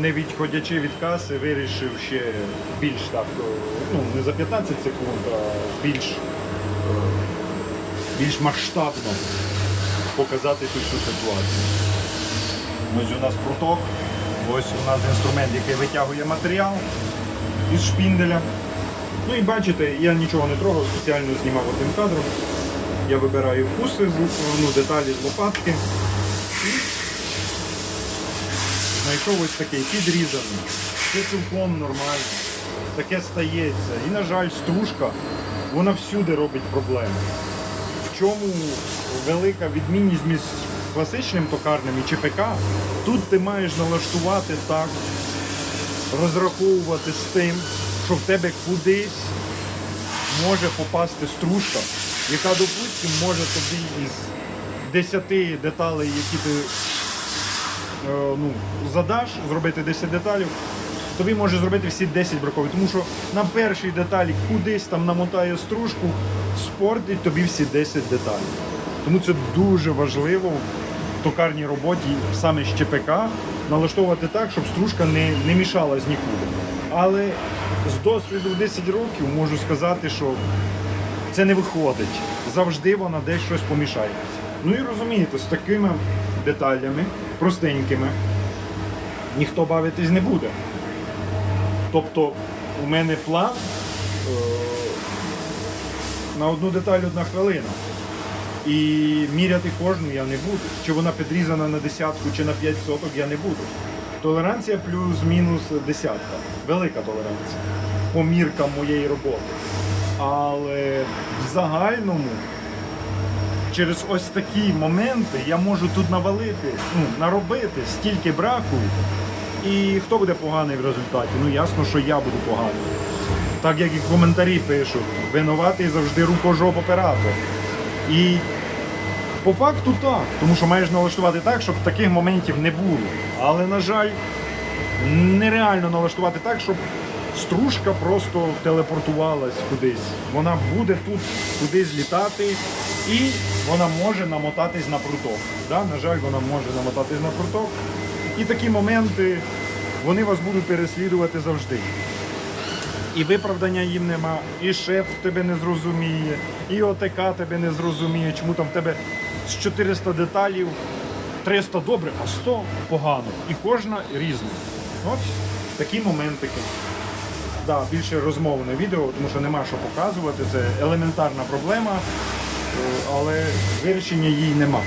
не відходячи від каси, вирішив ще більш так, е, ну не за 15 секунд, а більш, е, більш масштабно показати цю всю ситуацію. Ось у нас пруток, ось у нас інструмент, який витягує матеріал із шпінделя. Ну і бачите, я нічого не трогав, спеціально знімав одним кадром. Я вибираю вкуси, ну, деталі з лопатки. І знайшов ось такий підрізаний. Це цілком нормально. Таке стається. І, на жаль, стружка, вона всюди робить проблеми. В чому велика відмінність між класичним токарним і ЧПК? Тут ти маєш налаштувати так, розраховувати з тим, що в тебе кудись може попасти стружка, яка, допустимо, може тобі із 10 деталей, які ти ну, задаш, зробити 10 деталей, тобі може зробити всі 10 бракові. Тому що на першій деталі кудись там намотає стружку, спортить тобі всі 10 деталей. Тому це дуже важливо в токарній роботі саме з ЧПК налаштовувати так, щоб стружка не, не з нікуди. Але з досвіду в 10 років можу сказати, що це не виходить. Завжди вона десь щось помішає. Ну і розумієте, з такими деталями, простенькими, ніхто бавитись не буде. Тобто у мене план е, на одну деталь одна хвилина. І міряти кожну я не буду. Чи вона підрізана на десятку, чи на 5 соток, я не буду. Толеранція плюс-мінус десятка. Велика толеранція по міркам моєї роботи. Але в загальному через ось такі моменти я можу тут навалити, ну, наробити стільки браку. І хто буде поганий в результаті? Ну ясно, що я буду поганий. Так як і коментарі пишуть, винуватий завжди рукожоп оператор. І по факту так, тому що маєш налаштувати так, щоб таких моментів не було. Але, на жаль, нереально налаштувати так, щоб стружка просто телепортувалась кудись. Вона буде тут кудись літати і вона може намотатись на пруток. Да? На жаль, вона може намотатись на пруток. І такі моменти вони вас будуть переслідувати завжди. І виправдання їм нема, і шеф тебе не зрозуміє, і ОТК тебе не зрозуміє, чому там в тебе з 400 деталів 300 добре, а 100 погано. І кожна різна. От такі моментики. Да, більше розмовне відео, тому що нема що показувати. Це елементарна проблема, е, але вирішення їй нема.